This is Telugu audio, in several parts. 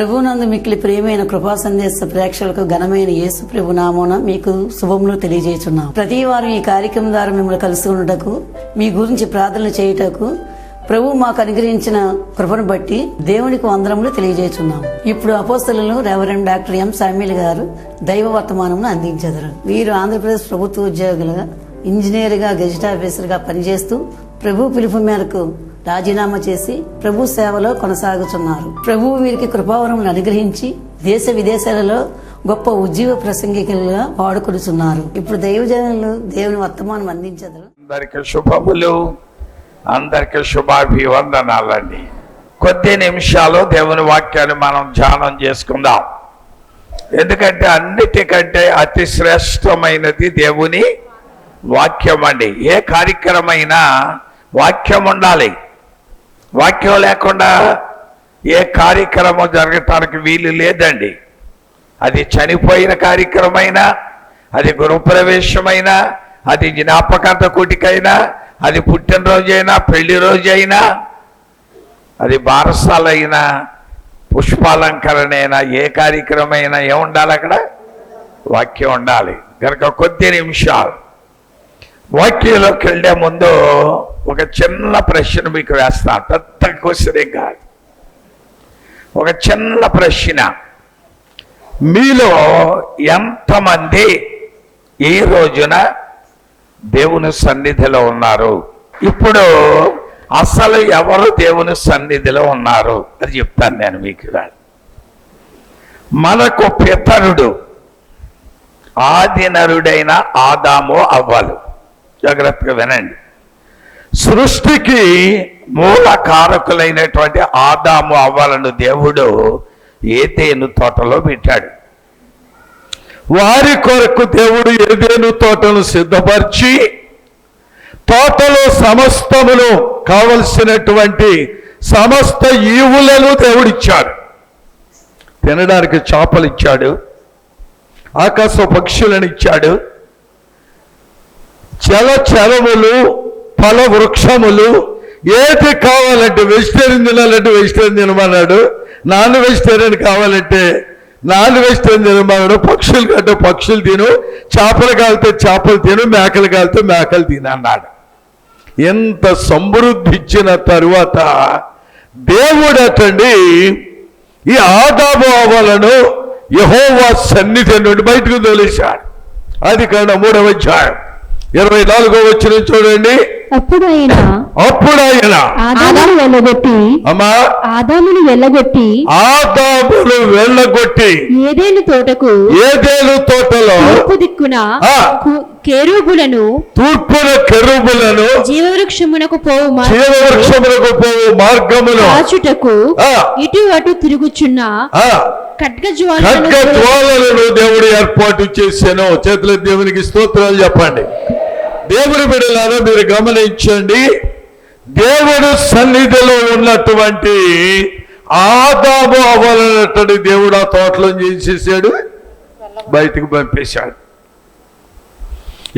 ప్రభునందు మిక్కిలి ప్రియమైన కృపా సందేశ ప్రేక్షకులకు ఘనమైన యేసు ప్రభు నామోన మీకు శుభములు తెలియజేస్తున్నాం ప్రతి వారం ఈ కార్యక్రమం ద్వారా మిమ్మల్ని కలుసుకున్నటకు మీ గురించి ప్రార్థనలు చేయుటకు ప్రభు మాకు అనుగ్రహించిన కృపను బట్టి దేవునికి వందనములు తెలియజేస్తున్నాం ఇప్పుడు అపోస్తలను రెవరెండ్ డాక్టర్ ఎం సామ్యుల్ గారు దైవ వర్తమానమును అందించెదరు. వీరు ఆంధ్రప్రదేశ్ ప్రభుత్వ ఉద్యోగులుగా ఇంజనీర్గా గెజిట్ ఆఫీసర్గా పనిచేస్తూ ప్రభు పిలుపు మేరకు రాజీనామా చేసి ప్రభు సేవలో కొనసాగుతున్నారు. ప్రభు వీరికి కృపావరం అనుగ్రహించి దేశ విదేశాలలో గొప్ప ఉజ్జీవ ప్రసంగికులుగా వాడుకొడుతున్నారు ఇప్పుడు దైవజనులు దేవుని వర్తమానం అందించదు. అందరికి శుభములు. అందరికి శుభాభివందనాలండి. కొద్ది నిమిషాలు దేవుని వాక్యాన్ని మనం ధ్యానం చేసుకుందాం. ఎందుకంటే అన్నిటికంటే అతి శ్రేష్టమైనది దేవుని వాక్యం అండి ఏ కార్యక్రమైనా వాక్యం ఉండాలి. వాక్యం లేకుండా ఏ కార్యక్రమం జరగటానికి వీలు లేదండి. అది చనిపోయిన కార్యక్రమైనా అది గృహప్రవేశమైనా అది జ్ఞాపకార్థ కూటికైనా అది పుట్టినరోజైనా పెళ్ళి రోజైనా అది బారసాలైనా పుష్పాలంకరణ అయినా ఏ కార్యక్రమం అయినా ఏముండాలి అక్కడ? వాక్యం ఉండాలి. కనుక కొద్ది నిమిషాలు వాక్యంలోకి వెళ్ళే ముందు ఒక చిన్న ప్రశ్న మీకు వేస్తాను పెద్ద క్వశ్చన్ ఏం కాదు. ఒక చిన్న ప్రశ్న. మీలో ఎంతమంది ఈ రోజున దేవుని సన్నిధిలో ఉన్నారు? ఇప్పుడు అసలు ఎవరు దేవుని సన్నిధిలో ఉన్నారు? అని చెప్తాను నేను మీకు మనకు పితరుడు ఆదినరుడైన ఆదాము అవ్వలు. జాగ్రత్తగా వినండి. సృష్టికి మూల కారకులైనటువంటి ఆదాము అవ్వాలను దేవుడు ఏతేను తోటలో పెట్టాడు. వారి కొరకు దేవుడు ఏదేను తోటను సిద్ధపరిచి తోటలో సమస్తమును కావలసినటువంటి సమస్త ఈవులను దేవుడిచ్చాడు. తినడానికి చేపలు ఇచ్చాడు ఆకాశ పక్షులను ఇచ్చాడు చల చలములు ఫల వృక్షములు ఏది కావాలంటే వెజిటేరియన్ తినాలంటే వెజిటేరియన్ తినమన్నాడు. నాన్ వెజిటేరియన్ కావాలంటే నాన్ వెజిటేరియన్ తినమన్నాడు. పక్షులు కంటే పక్షులు తిను చేపలు కాలితే చేపలు తిను మేకలు కాలితే మేకలు తిను అన్నాడు ఎంత సమృద్ధి ఇచ్చిన తరువాత దేవుడటండి ఈ ఆదాము అవ్వాలను యహోవా సన్నిధి నుండి బయటకు తోలేశాడు. అది కారణం మూడవ అధ్యాయం. ఇరవై నాలుగో వచ్చిన చూడండి అప్పుడు ఆయన అప్పుడు ఆయన ఆదామును వెళ్ళగొట్టి అమ్మా ఆదామును వెళ్ళగొట్టి ఆదామును వెళ్ళగొట్టి ఏదేను తోటకు ఏదేను తోటలో తూర్పు దిక్కున కేరూబులను తూర్పున కెరుబులను జీవవృక్షమునకు పోవు మార్గమును జీవవృక్షములకు పోవు మార్గమును కాచుటకు ఆ. ఇటు అటు తిరుగుచున్న ఖడ్గజ్వాలను దేవుడు ఏర్పాటు చేశాను. చేతుల దేవునికి స్తోత్రాలు చెప్పండి. దేవుని బిడ్డలారా మీరు గమనించండి. దేవుడు సన్నిధిలో ఉన్నటువంటి ఆదాము అవ్వాలన్నటువంటి దేవుడు ఆ తోటలో చేసేసాడు బయటకు బయటికి పంపేశాడు.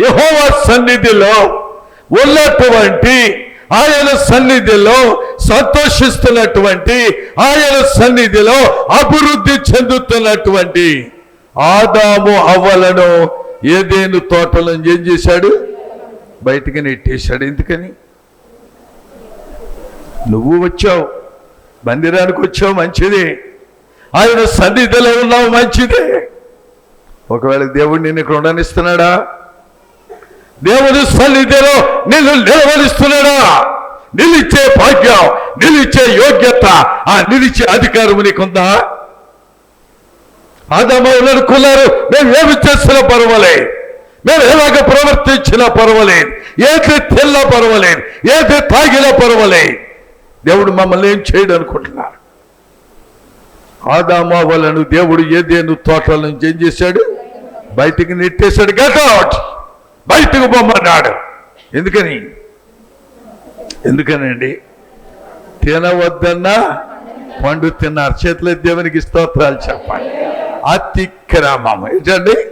యెహోవా సన్నిధిలో ఉన్నటువంటి ఆయన సన్నిధిలో సంతోషిస్తున్నటువంటి ఆయన సన్నిధిలో అభివృద్ధి చెందుతున్నటువంటి ఆదాము అవ్వలను ఏదేను తోటలను ఏం చేశాడు? బయటికి నెట్టేశాడు. ఎందుకని? నువ్వు వచ్చావు మందిరానికి వచ్చావు మంచిది. ఆయన సన్నిధిలో ఉన్నావు మంచిదే. ఒకవేళ దేవుడు నేను ఇక్కడ ఉండనిస్తున్నాడా? దేవుని సన్నిధిలో నిన్ను నిలవరిస్తున్నాడా నిలిచే భాగ్యం నిలిచే యోగ్యత ఆ నిలిచే అధికారం నీకుందా? ఆదమవులు అనుకున్నారు? మేము ఏమి చేసినా పర్వాలేదు. మేము ఎలాగ ప్రవర్తించినా పర్వాలేదు. ఏది తెల్లా పర్వాలేదు. ఏది తాగినా పర్వాలేదు. దేవుడు మమ్మల్ని ఏం చేయడు అనుకుంటున్నారు ఆదామావలను దేవుడు ఏదేను తోటల నుంచి ఏం చేశాడు? బయటికి నెట్టేశాడు. గెట్ అవుట్ బయటకు పొమ్మన్నాడు. ఎందుకని? ఎందుకనండి? తినవద్దన్నా పండు తిన్నారు చేతుల దేవునికి స్తోత్రాలు చెప్పాలి. అతిక్రమం. ఏంటండి?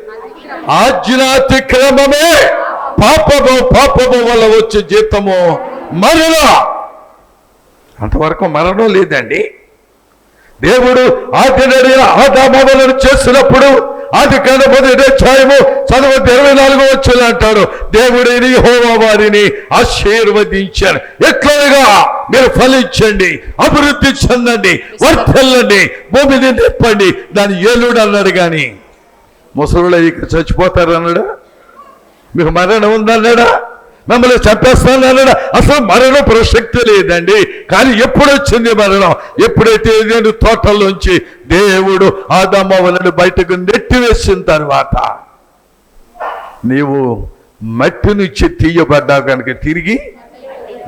ఆజ్ఞాతిక్రమమే పాపము పాపము వల్ల వచ్చే జీతము మరణ అంతవరకు మరణం లేదండి. దేవుడు ఆదినడి ఆదామవలను చేసినప్పుడు అది కాండ మొదటి చదువు చదవద్దు ఇరవై నాలుగో వచ్చిన అంటాడు దేవుడిని హోమా వారిని ఆశీర్వదించారు మీరు ఫలించండి అభివృద్ధి చెందండి వర్ధల్లండి భూమిని నిప్పండి దాని ఏలుడు అన్నాడు కానీ ముసలుడు ఇక చచ్చిపోతారు అన్నాడా మీకు మరణం ఉందన్నాడా? మిమ్మల్ని చంపేస్తానన్నాడా అసలు మరణం ప్రసక్తి లేదండి. కానీ ఎప్పుడు వచ్చింది మరణం? ఎప్పుడైతే నేను తోటల్లోంచి దేవుడు ఆదమ్మవలను బయటకు నెట్టివేసిన తర్వాత నీవు మట్టి నుంచి తీయబడ్డావు కనుక తిరిగి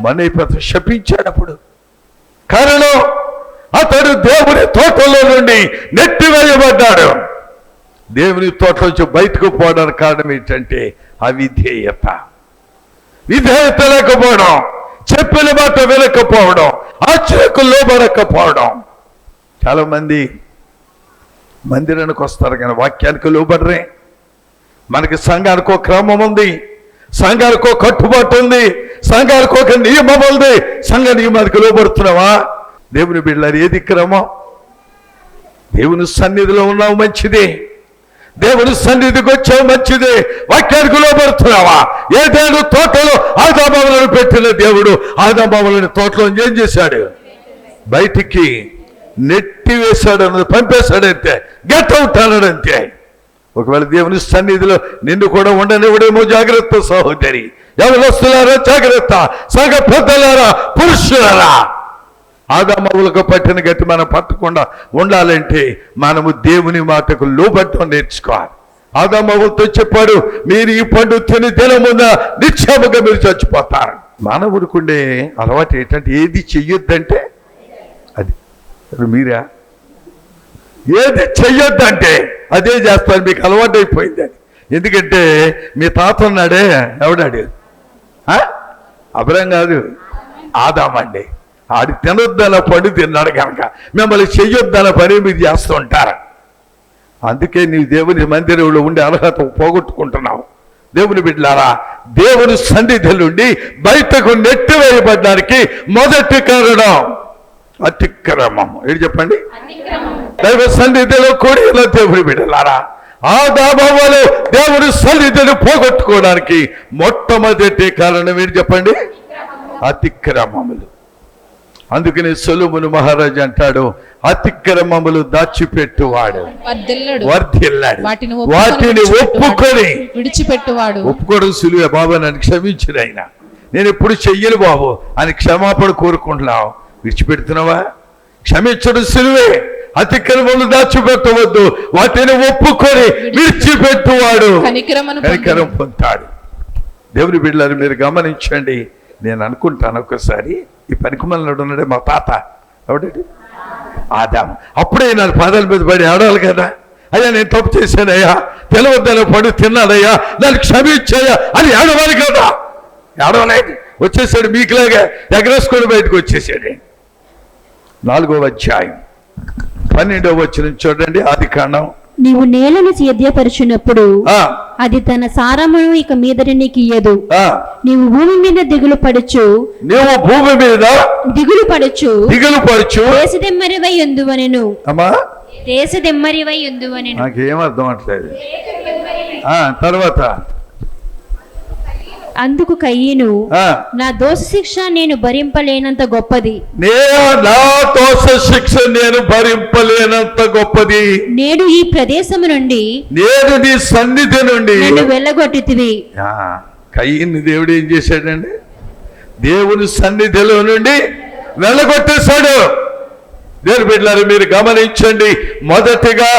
మనైపోత శపించాడు అప్పుడు కారణం అతడు దేవుని తోటలో నుండి నెట్టివేయబడ్డాడు దేవుని తోటలోంచి బయటకు పోవడానికి కారణం ఏంటంటే అవిధేయత. విధేయత లేకపోవడం చెప్పిన మాట వినకపోవడం ఆశ్చర్యకు లోబడకపోవడం. చాలా మంది మందిరానికి వస్తారు కానీ వాక్యానికి లోబడరే. మనకి సంఘానికి ఒక క్రమం ఉంది సంఘానికి ఒక కట్టుబాటు ఉంది సంఘానికి ఒక నియమం ఉంది. సంఘ నియమానికి లోబడుతున్నావా? దేవుని బిడ్డలారు ఏది క్రమం? దేవుని సన్నిధిలో ఉన్నావు మంచిదే. దేవుని సన్నిధికి వచ్చావు మంచిది. వాక్యానికి ఏ ఏదేను తోటలో ఆదాబాబులను పెట్టిన దేవుడు ఆదాబాబులని తోటలో ఏం చేశాడు? బయటికి నెట్టి వేశాడు అన్నది పంపేశాడంతే. Get out అన్నాడంతే. ఒకవేళ దేవుని సన్నిధిలో నిన్ను కూడా ఉండనివ్వడేమో జాగ్రత్త సహోదరి. ఎవరు వస్తున్నారో జాగ్రత్త. సగ పెద్దలారా పురుషులారా. ఆదామవులకు పట్టిన గట్టి మనం పట్టకుండా ఉండాలంటే మనము దేవుని మాటకు లోబట్టం నేర్చుకోవాలి. ఆదామవులతో చెప్పాడు మీరు ఈ పండు తిని తినముందా నిత్యముగా మీరు చచ్చిపోతారు. మానవుడికి ఉండే అలవాటు ఏంటంటే ఏది చెయ్యొద్దంటే అది. మీరా? ఏది చెయ్యొద్దంటే అదే చేస్తారు మీకు అలవాటు అయిపోయింది అది. ఎందుకంటే మీ తాత ఉన్నాడే ఎవడాడు అబ్రం కాదు ఆదామండి ఆడి తినొద్దన పడి తిన్నాడు కనుక. మిమ్మల్ని చెయ్యొద్దన పని మీరు చేస్తూ ఉంటారు అందుకే నీ దేవుని మందిరంలో ఉండే అర్హత పోగొట్టుకుంటున్నావు. దేవుని బిడ్డలారా దేవుని సన్నిధి నుండి బయటకు నెట్టివేయబడ్డానికి మొదటి కారణం అతిక్రమం. ఏంటి చెప్పండి? దైవ సన్నిధిలో కూడి ఇలా దేవుని బిడ్డలారా ఆ దాబాలు దేవుని సన్నిధిని పోగొట్టుకోవడానికి మొట్టమొదటి కారణం ఏంటి చెప్పండి? అతిక్రమములు. అందుకని సొలుమును మహారాజు అంటాడు అతిక్రమములు దాచిపెట్టువాడు. వర్ధిల్లడు. వాటిని ఒప్పుకొని విడిచిపెట్టువాడు. ఒప్పుకోవడం సులువే బాబు నన్ను క్షమించిన ఆయన. నేను ఎప్పుడు చెయ్యను బాబు అని క్షమాపణ కోరుకుంటున్నావు. విడిచిపెడుతున్నావా? క్షమించడం సులువే. అతిక్రమములు దాచిపెట్టవద్దు. వాటిని ఒప్పుకొని విడిచిపెట్టువాడు. కనికరం పొందుతాడు. దేవుని బిడ్డలను మీరు గమనించండి. నేను అనుకుంటాను ఒకసారి ఈ పనికిమల్లాడు ఉన్నాడే మా తాత ఎవడండి ఆదాము. అప్పుడే నన్ను పాదాల మీద పడి ఆడాలి కదా? అయ్యా నేను తప్పు చేశానయ్యా. తెలవద్దని పడి తిన్నాడయ్యా నన్ను క్షమించాయా అని ఏడవాలి కదా? ఏడవలేదు వచ్చేసాడు మీకులాగా ఎగరేసుకొని బయటకు వచ్చేసాడు. నాలుగో అధ్యాయం. పన్నెండవ వచ్చిన చూడండి ఆది కాండం. నీవు నేలను సేద్యపరచునప్పుడు ఆ, అది తన సారమును ఇక మీదట నీకు ఇయ్యదు. నీవు భూమి మీద దిగులు పడుచు. నీవు భూమి మీద దిగులు పడుచు. దిగులు పడుచు. దేశదెమ్మరివై ఎందువనెను అమ్మా. దేశదెమ్మరివై ఎందువనెను నాకేం అర్థం అవట్లేదు ఆ, తర్వాత. అందుకు కయ్యను ఆ, నా దోష శిక్ష నేను భరింపలేనంత గొప్పది. నేను నా దోష శిక్ష నేను భరింపలేనంత గొప్పది. నేడు ఈ ప్రదేశము నుండి నేను నీ సన్నిధి నుండి నన్ను వెళ్ళగొట్టితివి. ఆ, కయ్యని దేవుడు ఏం చేశాడండి దేవుని సన్నిధిలో నుండి వెళ్ళగొట్టేశాడు. దేవుని బిడ్డలారు మీరు గమనించండి మొదటిగా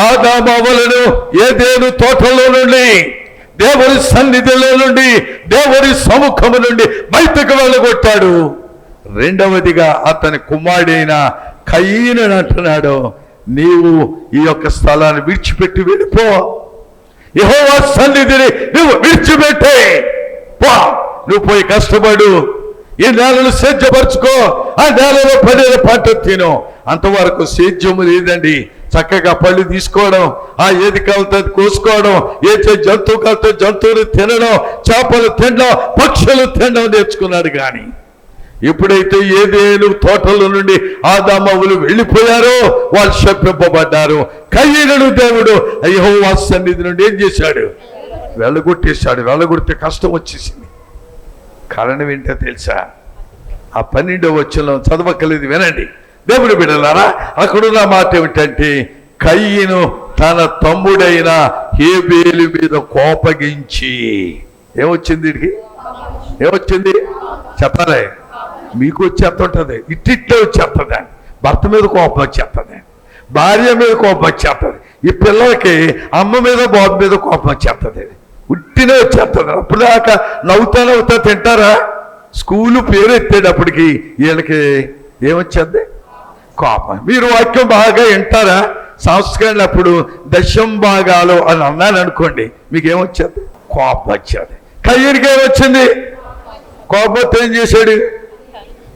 ఆదామవలను ఏదేను తోటలో నుండి దేవుని సన్నిధిలో నుండి దేవుని సముఖము నుండి బయటకు వెళ్ళగొట్టాడు రెండవదిగా అతని కుమారుడైన కయ్యను అంటున్నాడు నీవు ఈ యొక్క స్థలాన్ని విడిచిపెట్టి వెళ్ళిపో. యహోవా సన్నిధిని నువ్వు విడిచిపెట్టే. పో. నువ్వు పోయి కష్టపడు. ఈ నేలను సేద్యపరచుకో. ఆ నేలలో పడే పంట తిను. అంతవరకు సేద్యము లేదండి. చక్కగా పళ్ళు తీసుకోవడం ఆ ఏది కాలుతో కోసుకోవడం ఏ జంతువు కాలుతో జంతువులు తినడం చేపలు తినడం పక్షులు తినడం నేర్చుకున్నాడు కానీ ఎప్పుడైతే ఏదేను తోటల నుండి ఆదామవులు వెళ్ళిపోయారో వాళ్ళు శప్పింపబడ్డారు కయ్యను దేవుడు అయ్యో సన్నిధి నుండి ఏం చేశాడు? వెళ్ళగొట్టేశాడు వెళ్ళగొడితే కష్టం వచ్చేసింది. కారణం ఏంటో తెలుసా? ఆ పన్నెండో వచ్చిన చదవకలేదు వినండి. దేవుడు బిడ్డలారా అక్కడున్న మాట ఏమిటంటే కయ్యను తన తమ్ముడైన హేబేలు మీద కోపగించి. ఏమొచ్చింది వీడికి ఏమొచ్చింది? చెప్పాలి. మీకు వచ్చేస్తుంటది ఇట్టిట్టే వచ్చేస్తుంది భర్త మీద కోపం వచ్చేస్తుంది భార్య మీద కోపం వచ్చేస్తుంది ఈ పిల్లలకి అమ్మ మీద బాబు మీద కోపం వచ్చేస్తుంది ఉట్టినే వచ్చేస్తుంది అప్పుడు దాకా నవ్వుతా నవ్వుతా తింటారా? స్కూలు పేరు ఎత్తేటప్పటికి వీళ్ళకి ఏమొచ్చేది? కోపం. మీరు వాక్యం బాగా వింటారా? సంస్కరణప్పుడు దశం భాగాలు అని అన్నాను అనుకోండి మీకు ఏమొచ్చేది కోపం వచ్చేది కయ్యూరికి ఏమొచ్చింది? కోపంతో ఏం చేశాడు?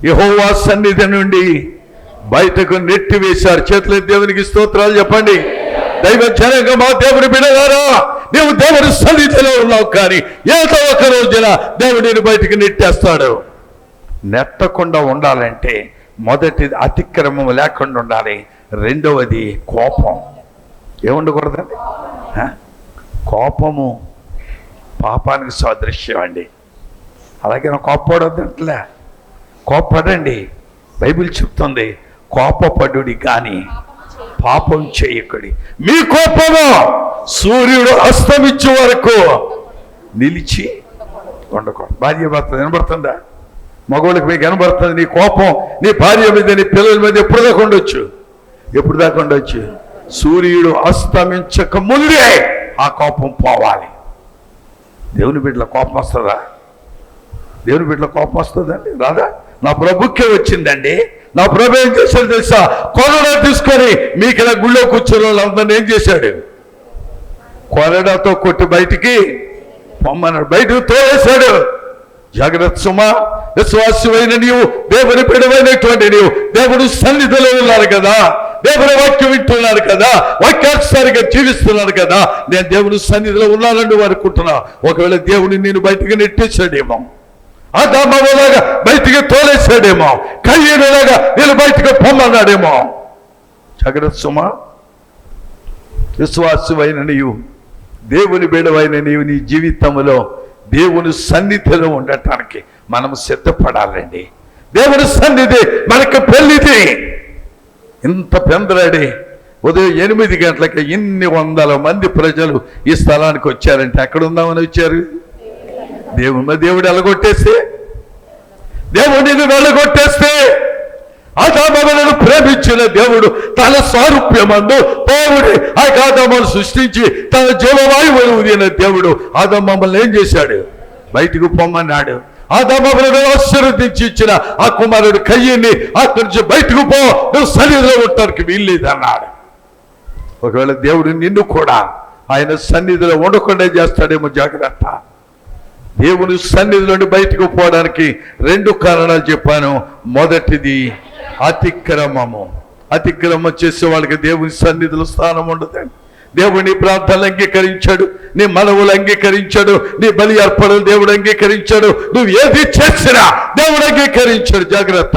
యహోవా సన్నిధి నుండి బయటకు నెట్టి వేశారు చేతుల దేవునికి స్తోత్రాలు చెప్పండి. దైవ జనంగా మా దేవుని బిడగారా నువ్వు దేవుని సన్నిధిలో ఉన్నావు కానీ ఏదో ఒక రోజున దేవుడిని బయటకు నెట్టేస్తాడు. నెట్టకుండా ఉండాలంటే మొదటిది అతిక్రమం లేకుండా ఉండాలి. రెండవది కోపం. ఏముండకూడదండి కోపము పాపానికి సాదృశ్యం అండి. అలాగే కోప్పడొద్దంటలే. కోపడండి బైబిల్ చెప్తుంది కోపపడుడి కానీ పాపం చేయకుడి. మీ కోపము సూర్యుడు అస్తమించే వరకు నిలిచి ఉండకూడదు. భార్య భర్త వినబడుతుందా? మగవాళ్ళకి మీకు కనబడుతుంది నీ కోపం నీ భార్య మీద నీ పిల్లల మీద ఎప్పుడు దాకా ఉండొచ్చు? ఎప్పుడు దాకా ఉండొచ్చు? సూర్యుడు అస్తమించక ముందే ఆ కోపం పోవాలి. దేవుని బిడ్డల కోపం వస్తుందా? దేవుని బిడ్డల కోపం వస్తుందండి? రాదా? నా ప్రభుకే వచ్చిందండి. నా ప్రభు ఏం చేశాడు తెలుసా? కొరడా తీసుకొని మీకు ఇలా గుళ్ళో కూర్చొని వాళ్ళందరినీ ఏం చేశాడు? కొరడాతో కొట్టి బయటికి పొమ్మన్నాడు. బయటకు తోలేశాడు. జాగ్రత్త సుమా విశ్వాసమైన నీవు దేవుని పిడవైనటువంటి నీవు దేవుడు సన్నిధిలో ఉన్నారు కదా. దేవుని వాక్యం వింటున్నారు కదా. వాక్యానుసారిగా జీవిస్తున్నారు కదా. నేను దేవుని సన్నిధిలో ఉన్నానని వారు అనుకుంటున్నా. ఒకవేళ దేవుని నేను బయటికి నెట్టేశాడేమో. ఆ దామలాగా బయటికి తోలేశాడేమో. కయ్యేలాగా నేను బయటికి పొమ్మన్నాడేమో. జాగ్రత్త సుమా విశ్వాసమైన నీవు దేవుని బిడవైన నీవు నీ జీవితంలో దేవుని సన్నిధిలో ఉండటానికి మనం సిద్ధపడాలండి. దేవుని సన్నిధి మనకి పెళ్ళిది ఇంత పెందలాడి ఉదయం ఎనిమిది గంటలకి ఇన్ని వందల మంది ప్రజలు ఈ స్థలానికి వచ్చారంటే ఎక్కడ ఉందామని వచ్చారు? దేవుని దేవుడు ఎలగొట్టేస్తే దేవుడిని వెళ్ళగొట్టేస్తే ఆదామలను ప్రేమించిన దేవుడు తన స్వారూప్యమందు దేవుడి ఆ ఆదామను సృష్టించి తన జీవవాయువును ఉదిన దేవుడు. ఆదామమ్మల్ని ఏం చేశాడు? బయటకు పొమ్మన్నాడు. ఆదామలను ఆశీర్వదించి ఇచ్చిన ఆ కుమారుడు కయ్యని అక్కడి నుంచి బయటకు పో నువ్వు సన్నిధిలో ఉండటానికి వీల్లేదన్నాడు. ఒకవేళ దేవుడు నిన్ను కూడా ఆయన సన్నిధిలో ఉండకుండా చేస్తాడేమో జాగ్రత్త. దేవుని సన్నిధిలోని బయటకు పోవడానికి రెండు కారణాలు చెప్పాను. మొదటిది అతిక్రమము. అతిక్రమం చేసే వాళ్ళకి దేవుని సన్నిధిలో స్థానం ఉండదండి దేవుడు నీ ప్రార్థనలు అంగీకరించాడు నీ మనవులు అంగీకరించాడు నీ బలి అర్పణలు దేవుడు అంగీకరించాడు. నువ్వు ఏది చేసినా దేవుడు అంగీకరించాడు. జాగ్రత్త.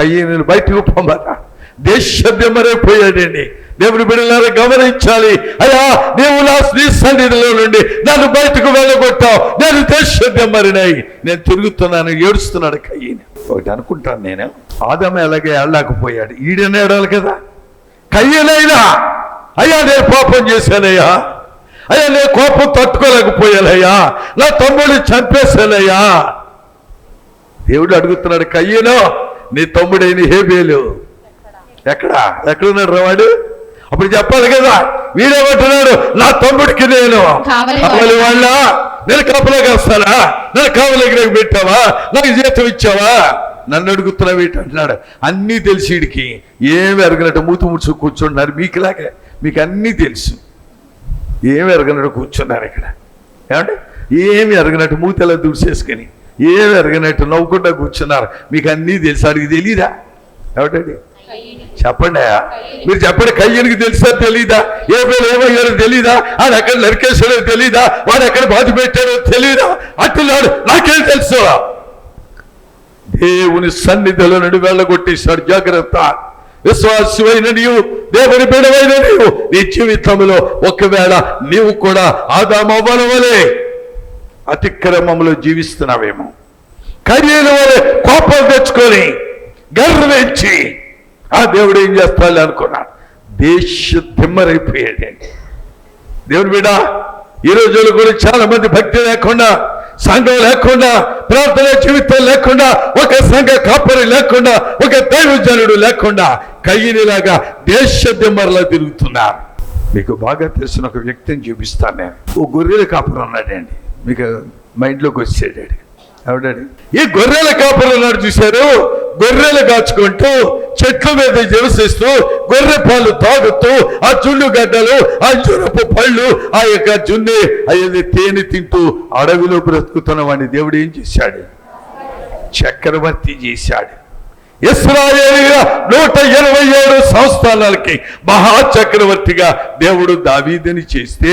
కయ్యను బయటకు పొమ్మరా దేశద్యమరైపోయాడండి దేవుని బిడ్డలారా గమనించాలి. అయ్యా నీవు నా నీ సన్నిధిలో నుండి నన్ను బయటకు వెళ్ళగొట్టావు. నేను దేశద్యమరినాయి నేను తిరుగుతున్నాను ఏడుస్తున్నాడు కయ్యని. ఒకటి అనుకుంటాను నేను. ఆదమ ఎలాగే వెళ్ళలేకపోయాడు ఈడనే ఏడాలి కదా. కయ్యనైనా. అయ్యా నేను పాపం చేశానయ్యా. అయ్యా నేను కోపం తట్టుకోలేకపోయానయ్యా. నా తమ్ముడిని చంపేశానయ్యా. దేవుడు అడుగుతున్నాడు కయ్యను నీ తమ్ముడైన హేబేలు. ఎక్కడా? ఎక్కడున్నాడు రా వాడు? అప్పుడు చెప్పాలి కదా వీడేమంటున్నాడు నా తమ్ముడికి నేను. కావలి వాళ్ళ నేను కాపలాగా వస్తానా నన్ను కావలికి నాకు పెట్టావా? నాకు జీతం ఇచ్చావా? నన్ను అడుగుతున్నావు ఏంటి అంటున్నాడు. అన్నీ తెలిసి వీడికి ఏమి ఎరగనట్టు మూతి ముడుచు కూర్చుంటున్నారు మీకులాగే మీకు అన్నీ తెలుసు. ఏమి ఎరగనట్టు కూర్చున్నారు ఇక్కడ? ఏమంటే ఏమి ఎరగనట్టు మూతెలా దుడిసేసుకొని ఏమి ఎరగనట్టు నవ్వుకుంటా కూర్చున్నారు? మీకు అన్నీ తెలుసు. అడిగి తెలీదా? ఏమిటండి? చెప్పండి మీరు చెప్పండి కయ్యనికి తెలుసా తెలీదా? ఏ పేరు ఏమయ్యారో తెలీదా? ఆయన ఎక్కడ నరికేశాడో తెలీదా? వాడు ఎక్కడ బాధ పెట్టాడో తెలీదా? అంటున్నాడు నాకేం తెలుసు? దేవుని సన్నిధిలో నుండి వెళ్ళగొట్టేశాడు జాగ్రత్త. విశ్వాసమైన నీవు దేవుని బిడవైన నీవు నీ జీవితంలో ఒకవేళ నీవు కూడా ఆదామవ్వనవలే అతిక్రమంలో జీవిస్తున్నావేమో. కర్యల వలె కోపం తెచ్చుకొని గర్వించి ఆ దేవుడు ఏం చేస్తాడు అనుకున్నాడు. దేశ దిమ్మరైపోయాడండి దేవుని బిడ ఈ రోజుల్లో కూడా చాలా మంది భక్తి లేకుండా సంఘం లేకుండా ప్రార్థన జీవితం లేకుండా ఒక సంఘ కాపరి లేకుండా ఒక దైవజనుడు లేకుండా కయ్యనిలాగా దేశ దిమ్మరలా తిరుగుతున్నారు. మీకు బాగా తెలిసిన ఒక వ్యక్తిని చూపిస్తాను నేను. ఓ గొర్రెల కాపురం ఉన్నాడండి. మీకు మైండ్లోకి వచ్చేడాడు ఎవడాడు? ఈ గొర్రెల కాపరి నాడు చూశారు. గొర్రెలు కాచుకుంటూ చెట్ల మీద నివసిస్తూ గొర్రె పాలు తాగుతూ ఆ జున్ను గడ్డలు ఆ జురపు పళ్ళు ఆ యొక్క జున్నే అయ్యేది తేనె తింటూ అడవిలో బ్రతుకుతున్న వాడిని దేవుడు ఏం చేశాడు? చక్రవర్తి చేశాడు. ఇస్రాయేలీల నూట ఇరవై ఏడు సంస్థానాలకి మహా చక్రవర్తిగా దేవుడు దావీదని చేస్తే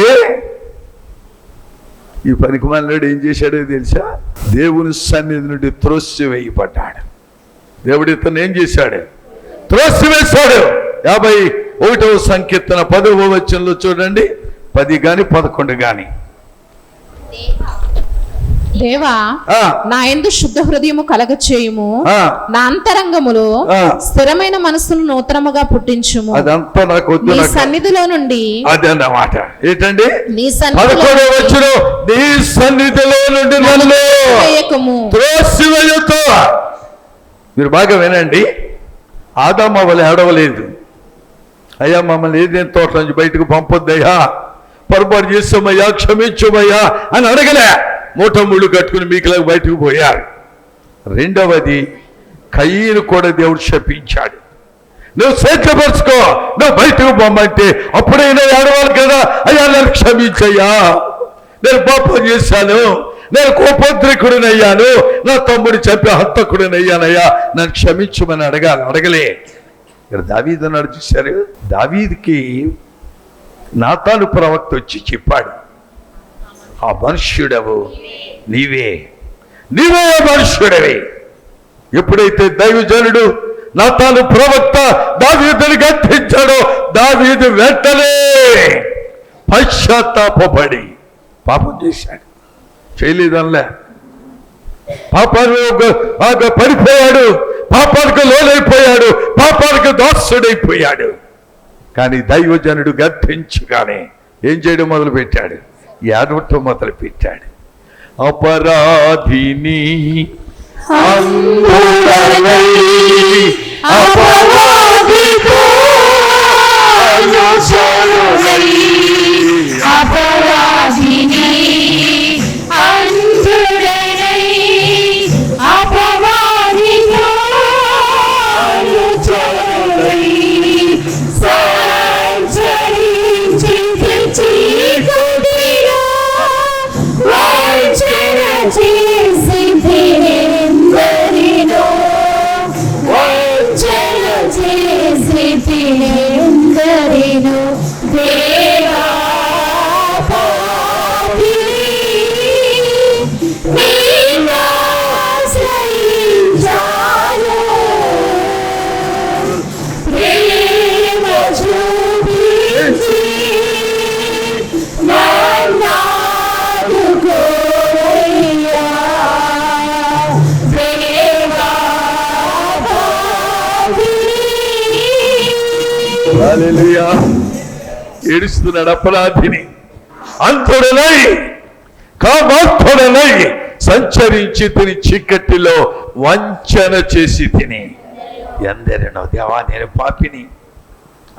ఈ పనికిమాలినాడు ఏం చేశాడో తెలుసా? దేవుని సన్నిధి నుండి త్రోసి వేయబడ్డాడు. దేవుడు ఇతను ఏం చేశాడు? త్రోసి వేశాడు. యాభై ఒకటవ సంకీర్తన పదవ వచనంలో చూడండి. పది కానీ పదకొండు కానీ దేవా నా ఎందు శుద్ధ హృదయము కలగ చేయుము. నా అంతరంగములో. స్థిరమైన మనస్సును నూతనముగా పుట్టించుము. అదంతా నాకు నీ సన్నిధిలో నుండి అదన్నమాట ఏంటండి? నీ సన్నిధిలో వచ్చిన నీ సన్నిధిలో నుండి నన్ను చేయకము త్రోసివేయొద్దు మీరు బాగా వినండి. ఆదామ వల్ల ఏడవలేదు. అయ్యా మమ్మల్ని ఏదేం తోట నుంచి బయటకు పంపొద్దయ్యా? పొరపాటు చేసామయ్యా క్షమించమయ్యా అని అడగలే. మూటముళ్ళు కట్టుకుని మీకులాగా బయటకు పోయారు. రెండవది కయ్యను కూడా దేవుడు శపించాడు. నువ్వు స్వేచ్ఛపరుచుకో నువ్వు బయటకు పొమ్మంటే అప్పుడైనా ఏడవాలి కదా. అయ్యా నన్ను క్షమించయ్యా. నేను పాపం చేశాను. నేను కోపోద్రికుడినయ్యాను నా తమ్ముడు చెప్పి హంతకుడినయ్యానయ్యా. నన్ను క్షమించమని అడగాలి. అడగలే. ఇక్కడ దావీద్ అన్నాడు చూశారు. దావీద్కి నాతాను ప్రవక్త వచ్చి చెప్పాడు. ఆ మనుష్యుడవు నీవే. నీవే మనుష్యుడవే. ఎప్పుడైతే దైవజనుడు నా తాను ప్రవక్త దావీదుని గద్దించాడో దావీదు వెంటనే పశ్చాత్తాపడి పాపం చేశాడు. చేయలేదనలే. పాపానికి ఒక పడిపోయాడు. పాపానికి లోనైపోయాడు. పాపానికి దాసుడైపోయాడు. కానీ దైవజనుడు గద్దించగానే ఏం చేయడం మొదలు పెట్టాడు ఏడవటం మొదలు పెట్టాడు అపరాధిని అందుడనై అపరాధితో అనుసరుడై అపరాధిని ఏడుస్తున్నాడు అపరాధిని. అంతుడనై కామార్థుడనై సంచరించి తిని చీకటిలో వంచన చేసి తిని. ఎందరినో దేవా నేను పాపిని.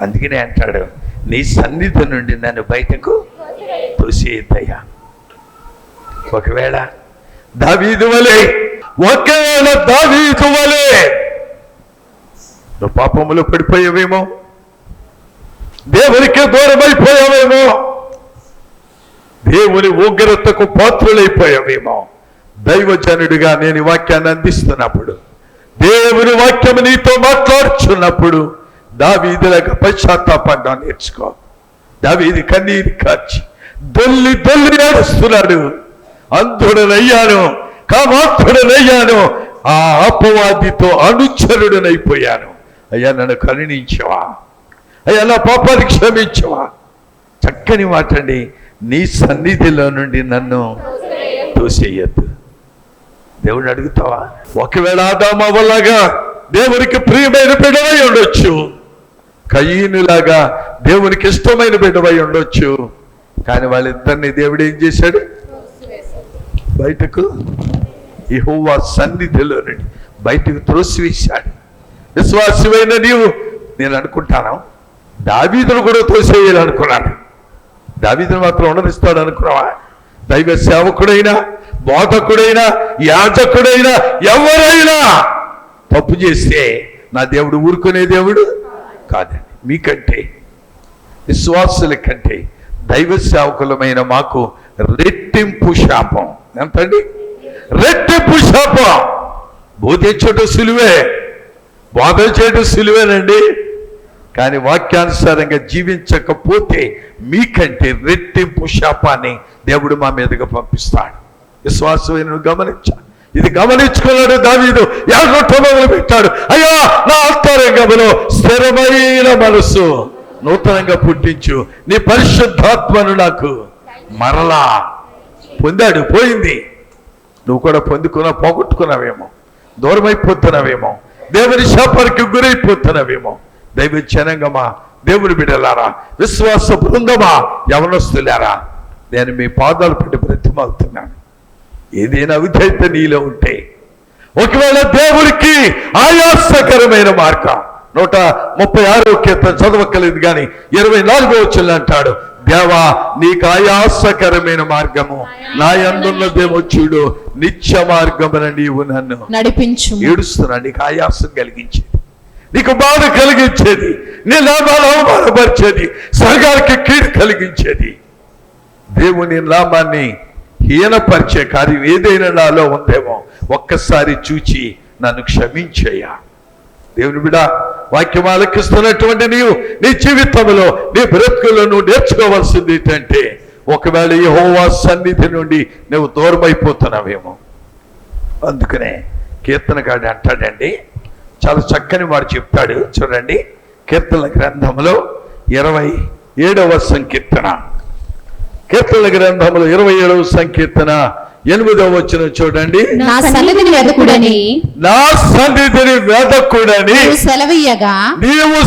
అందుకనే అంటాడు నీ సన్నిధి నుండి నన్ను బయటకు తోసేద్దయ్యా ఒకవేళ దావీదు వలే ఒకవేళ దావీదు వలే నువ్వు పాపములో పడిపోయావేమో? దేవునికి దూరమైపోయావేమో? దేవుని ఉగ్రతకు పాత్రులైపోయావేమో? దైవజనుడిగా నేను వాక్యాన్ని అందిస్తున్నప్పుడు దేవుని వాక్యం నీతో మాట్లాడుచున్నప్పుడు దావీదులకు పశ్చాత్తాపడ్డా నేర్చుకో. దావీది కన్నీరు కాచి దొల్లి దొల్లి ఏడుస్తున్నాడు. అంధుడనయ్యాను కామాత్రుడనయ్యాను ఆ అపవాదితో అనుచరుడనైపోయాను. అయ్యా నన్ను కరుణించవా? అయ్యా నా క్షమించవా? చక్కని మాట అండి నీ సన్నిధిలో నుండి నన్ను తోసేయద్దు. దేవుడు అడుగుతావా? ఒకవేళ ఆదామ దేవునికి ప్రియమైన బిడ్డవై ఉండొచ్చు. కయ్యనులాగా దేవునికి ఇష్టమైన బిడ్డవై ఉండొచ్చు. కానీ వాళ్ళిద్దరిని దేవుడు ఏం చేశాడు? బయటకు యెహోవా సన్నిధిలో నుండి బయటకు త్రోసివేశాడు. విశ్వాసమైన నీవు నేను అనుకుంటాను. దావీదును కూడా తోసేయాలనుకున్నాడు. దావీదును మాత్రం ఉండనిస్తాడు అనుకున్నావా దైవ సేవకుడైనా బోధకుడైనా యాజకుడైనా ఎవరైనా తప్పు చేస్తే నా దేవుడు ఊరుకునే దేవుడు కాదండి. మీకంటే విశ్వాసుల కంటే దైవ సేవకులమైన మాకు రెట్టింపు శాపం. ఎంతండి? రెట్టింపు శాపం. బోధించటం సులువే బోధ చేయటం సులువేనండి. కానీ వాక్యానుసారంగా జీవించకపోతే మీకంటే రెట్టింపు శాపాన్ని దేవుడు మా మీదుగా పంపిస్తాడు. విశ్వాసమైన గమనించా ఇది గమనించుకున్నాడు దావీదు. ఎర్రొట్ట మొదలు పెట్టాడు. అయ్యా నా అంతరంగంలో స్థిరమైన మనసు నూతనంగా పుట్టించు. నీ పరిశుద్ధాత్మను నాకు మరలా పొందాడు. పోయింది. నువ్వు కూడా పొందుకున్నా పోగొట్టుకున్నావేమో. దూరమైపోతున్నావేమో. దేవుని శాపానికి గురైపోతున్నావేమో. దైవ జనంగమా? దేవుని బిడ్డలారా విశ్వాస బృందమా యవనస్తులారా నేను మీ పాదాలు పెట్టి బ్రతిమాలుతున్నాను. ఏదైనా విధైతే నీలో ఉంటే ఒకవేళ దేవుడికి ఆయాసకరమైన మార్గం నూట ముప్పై ఆరో కీర్తన చదవక్కలేదు కానీ ఇరవై నాలుగో వచ్చింది అంటాడు దేవా నీకు ఆయాసకరమైన మార్గము నా ఎందున్నదేమో చూడు నిత్య మార్గమున నీవు నన్ను నడిపించు ఏడుస్తున్నా నీకు ఆయాసం కలిగించేది నీకు బాధ కలిగించేది నీ లాభాలు అవమానపరిచేది సంఘానికి కీడు కలిగించేది. దేవుని నామాన్ని హీనపరిచే కార్యం ఏదైనా నాలో ఉందేమో ఒక్కసారి చూచి నన్ను క్షమించేయా. దేవుని బిడ వాక్యం ఆలకిస్తున్నటువంటి నీవు నీ జీవితంలో నీ బ్రతుకులో నువ్వు నేర్చుకోవాల్సింది ఏంటంటే ఒకవేళ ఈ హోవా సన్నిధి నుండి నువ్వు దూరమైపోతున్నావేమో. అందుకనే కీర్తనకాడు అంటాడండి చాలా చక్కని వాడు చెప్తాడు చూడండి కీర్తన గ్రంథంలో ఇరవై ఏడవ సంకీర్తన. కీర్తన గ్రంథంలో ఇరవై ఏడవ సంకీర్తన. ఎనిమిదవ వచ్చిన చూడండి. నా సన్నిధిని వెదకుడని. నా సన్నిధిని వెదకుడని. నీవు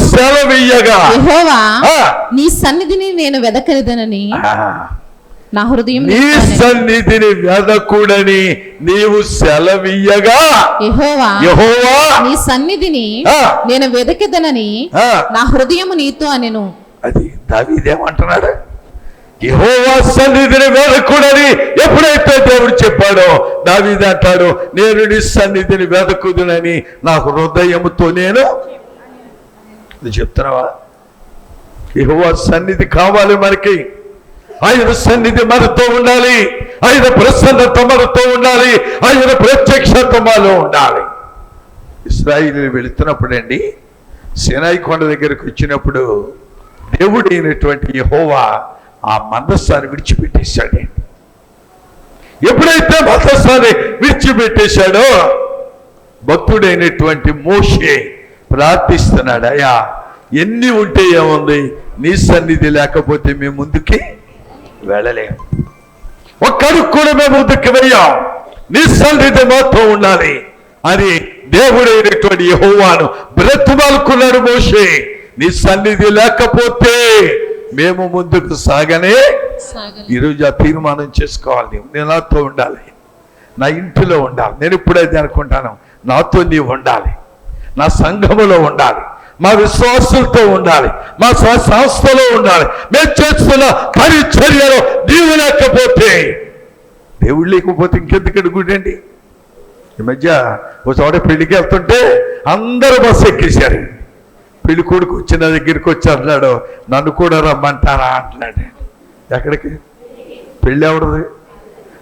యెహోవా ఆ. నీ సన్నిధిని నేను వెదకలేదనని నా హృదయం నీ. సన్నిధిని వెదకుడని నీవు సెలవీయగా యెహోవా యెహోవా నీ సన్నిధిని. నేను వెదకెదనని. నా హృదయము నీతో అనెను అది దావీదేమంటున్నాడు యెహోవా సన్నిధిని వెదకుడని ఎప్పుడైతే దేవుడు చెప్పాడో దావీదు అంటాడు నేను నీ సన్నిధిని వెదకుదునని నా హృదయముతో నేను చెప్తున్నావా యెహోవా సన్నిధి కావాలి మనకి ఆయన సన్నిధి మనతో ఉండాలి. ఆయన ప్రసన్నత మనతో ఉండాలి. ఆయన ప్రత్యక్షత మనలో ఉండాలి. ఇస్రాయిల్ వెళుతున్నప్పుడండి సినాయి కొండ దగ్గరకు వచ్చినప్పుడు దేవుడు అయినటువంటి హోవా ఆ మందస్సాన్ని విడిచిపెట్టేశాడు ఎప్పుడైతే మందస్సాన్ని విడిచిపెట్టేశాడో భక్తుడైనటువంటి మోషే ప్రార్థిస్తున్నాడు అయ్యా ఎన్ని ఉంటే ఏముంది? నీ సన్నిధి లేకపోతే మేము ముందుకి వెళ్ళలేము. ఒక్కడికి కూడా మేము ముందుకు వెయ్యాం. నీ సన్నిధి మాత్రం ఉండాలి. అని దేవుడైనటువంటి యెహోవాను బ్రతుమాలుకున్నాడు మోషే. నీ సన్నిధి లేకపోతే మేము ముందుకు సాగనే ఈరోజు ఆ తీర్మానం చేసుకోవాలి. నేను నాతో ఉండాలి. నా ఇంటిలో ఉండాలి. నేను ఇప్పుడైతే అనుకుంటాను నాతో నీవు ఉండాలి. నా సంఘములో ఉండాలి. మా విశ్వాసులతో ఉండాలి మా సంస్థలో ఉండాలి. మేము చేస్తున్న పరిచర్యలో నీవు లేకపోతే దేవుడు లేకపోతే ఇంకెందుకటి గుడండి ఈ మధ్య ఒక చోట పెళ్ళికి వెళ్తుంటే అందరూ బస్సు ఎక్కేశారు. పెళ్ళి కొడుకు వచ్చిన దగ్గరికి వచ్చి అన్నాడు నన్ను కూడా రమ్మంటారా? అంటున్నాడు. ఎక్కడికి? పెళ్ళి ఎవడది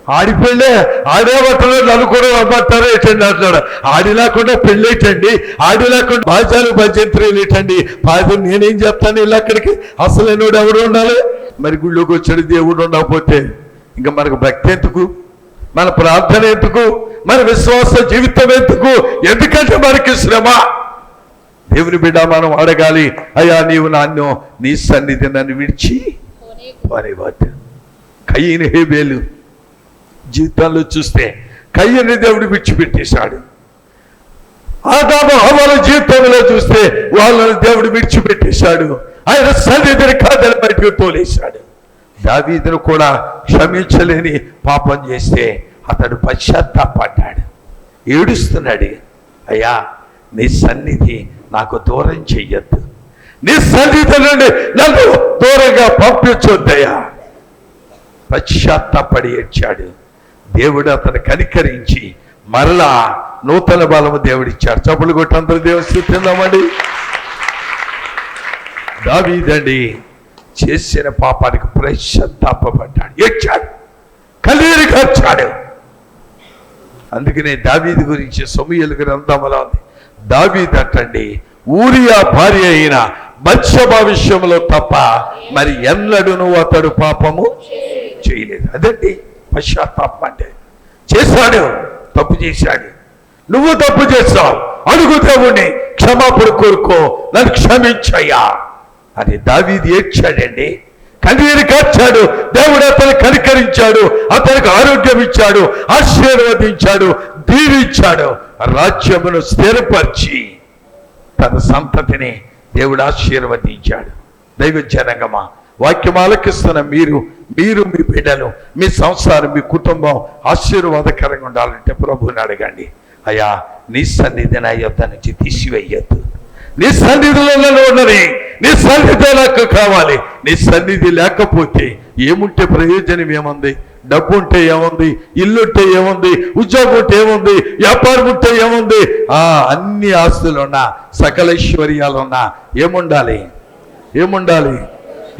ఆడి పెళ్ళే ఆడే పట్టలేదు నన్ను కూడా రమ్మంటారా ఏంటండి అంటున్నాడు. ఆడి లేకుండా పెళ్ళి ఏంటండి ఆడి లేకుండా బాధ్యాలు భజంత్రులు ఏంటండి బాధ్యత నేనేం చెప్తాను ఇలా అక్కడికి? అసలు ఎన్నోడు ఎవడు ఉండాలి? మరి గుళ్ళోకి వచ్చాడు దేవుడు ఉండకపోతే ఇంకా మనకు భక్తి ఎందుకు? మన ప్రార్థన ఎందుకు? మరి విశ్వాస జీవితం ఎందుకు? ఎందుకంటే మనకి శ్రమ. దేవుని బిడ్డ మనం అడగాలి అయ్యా నీవు నాన్ను నీ సన్నిధి నన్ను విడిచి కయ్యని హేబేలు. జీవితాల్లో చూస్తే కయ్యని దేవుడు విడిచిపెట్టేశాడు. ఆదాము హవల జీవితంలో చూస్తే వాళ్ళని దేవుడు విడిచిపెట్టేశాడు. ఆయన సన్నిధిని కాదని బయటకు తోలేశాడు. దావీదును కూడా క్షమించలేని పాపం చేస్తే అతడు పశ్చాత్తాపడ్డాడు. ఏడుస్తున్నాడు అయ్యా నీ సన్నిధి నాకు దూరం చెయ్యొద్దు. నీ సన్నిధి నుండి నన్ను దూరంగా పంపించొద్దయ్యా. పశ్చాత్తాపడి ఏడ్చాడు. దేవుడు అతను కనికరించి మరలా నూతన బలము దేవుడిచ్చాడు. చప్పులు కొట్టి అందరూ దేవుడు దావీదండి చేసిన పాపానికి పశ్చాత్తాపడ్డాడు ఏడ్చాడు. కన్నీరు కార్చాడు అందుకనే దావీది గురించి సమూహలు గ్రంథంలో ఉంది. దావీదు అంటండి ఊరియా భార్య అయిన మత్స్యభ విషయంలో తప్ప మరి ఎన్నడూను అతడు పాపము చేయలేదు. అదండి. పశ్చాత్తాపం అంటే చేశాడు తప్పు చేశాడు. నువ్వు తప్పు చేస్తావు. అడుగు దేవుణ్ణి క్షమాపణ కోరుకో నన్ను క్షమించయ్యా. అని దావీది ఏడ్చాడండి. కన్నీరు కార్చాడు దేవుడు అతను కనికరించాడు అతనికి ఆరోగ్యం ఇచ్చాడు ఆశీర్వదించాడు దీవించాడు రాజ్యమును స్థిరపరిచి తన సంతతిని దేవుడు ఆశీర్వదించాడు. దైవ జనగమా వాక్యం ఆలకిస్తున్న మీరు మీరు మీ బిడ్డలు మీ సంసారం మీ కుటుంబం ఆశీర్వాదకరంగా ఉండాలంటే ప్రభువుని అడగండి. అయ్యా నీ సన్నిధి నా యొద్ద నుంచి తీసివేయద్దు. నీ సన్నిధిలో ఉండని నీ సన్నిధి నాకు కావాలి. నీ సన్నిధి లేకపోతే ఏముంటే ప్రయోజనం ఏముంది? డబ్బు ఉంటే ఏముంది? ఇల్లు ఉంటే ఏముంది? ఉద్యోగం ఉంటే ఏముంది? వ్యాపారం ఉంటే ఏముంది? ఆ అన్ని ఆస్తులున్నా సకలేశ్వర్యాలున్నా ఏముండాలి? ఏముండాలి?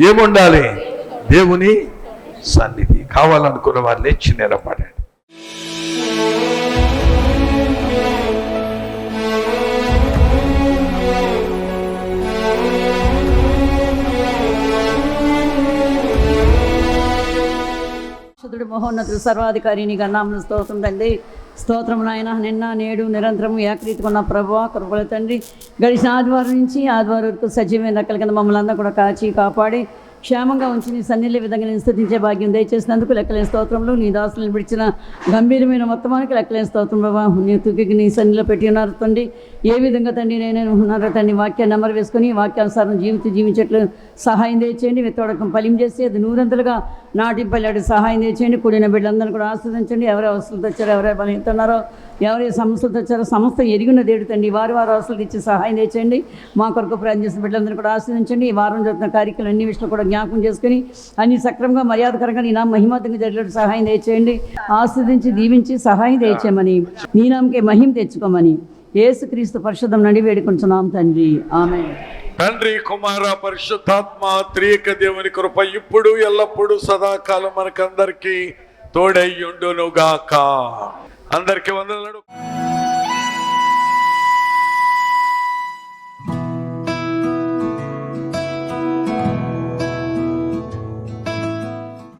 ఏముండాలి? దేవుని సన్నిధి కావాలనుకున్న వారు లేచి నిలబడండి శుద్ధుడు మహోన్నతుడు సర్వాధికారి నీ గన్నామను స్తోత్రం తండ్రి. స్తోత్రం నాయన నిన్న నేడు నిరంతరం ఏకరీతికున్న ఉన్న ప్రభు కృపల తండ్రి. గడిచిన ఆదివారం నుంచి ఆదివారం వరకు సజీవమైన రక్కల కింద మమ్మల్ని అందరూ కూడా కాచి కాపాడి క్షేమంగా ఉంచి నీ సన్నిధి విధంగా నేను స్థుతించే భాగ్యం దయచేసినందుకు లెక్కలేని స్తోత్రంలో నీ దాసులను విడిచిన గంభీరమైన మొత్తమానికి లెక్కలేని స్తోత్రం బాబా నీ తుకి నీ సన్నిలో పెట్టి ఉన్నారు తండ్రి. ఏ విధంగా తండ్రి నేను ఉన్నారో తండ్రి వాక్యాన్ని నెంబర్ వేసుకొని వాక్యానుసారం జీవితం జీవించట్లు సహాయం తెచ్చేయండి విత్తోడకం ఫలిం చేసి అది నూరంతలుగా నాటింపల్లాడు సహాయం తెచ్చేయండి కూడిన బిడ్డలందరూ కూడా ఆస్వాదించండి ఎవరి అవసరాలు తెచ్చారో ఎవరెవరు బలహీతున్నారో ఎవరి సమస్యలు తెచ్చారో సమస్త ఎరిగిన దేడుతండి వారి వారు అవసరాలు ఇచ్చి సహాయం తెచ్చండి మా కొరకు ప్రయాణం చేసిన బిడ్డలందరూ కూడా ఆస్వాదించండి ఈ వారం జరుగుతున్న కార్యక్రమం అన్ని విషయాలు కూడా జ్ఞాపకం చేసుకుని అన్ని సక్రమంగా మర్యాదకరంగా నీ నా మహిమతంగా జరిగేటట్టు సహాయం తెచ్చేయండి ఆస్వాదించి దీవించి సహాయం తెచ్చేయమని నీ నామకే మహిమ తెచ్చుకోమని ఏసుక్రీస్తు పరిశుద్ధం నుండి వేడుకుంటున్నాం తండ్రి. ఆమె తండ్రి కుమార పరిశుద్ధాత్మ త్రియక దేవుని కృప ఇప్పుడు ఎల్లప్పుడూ సదాకాలం మనకందరికి తోడయ్యుండును గాక అందరికి వందలు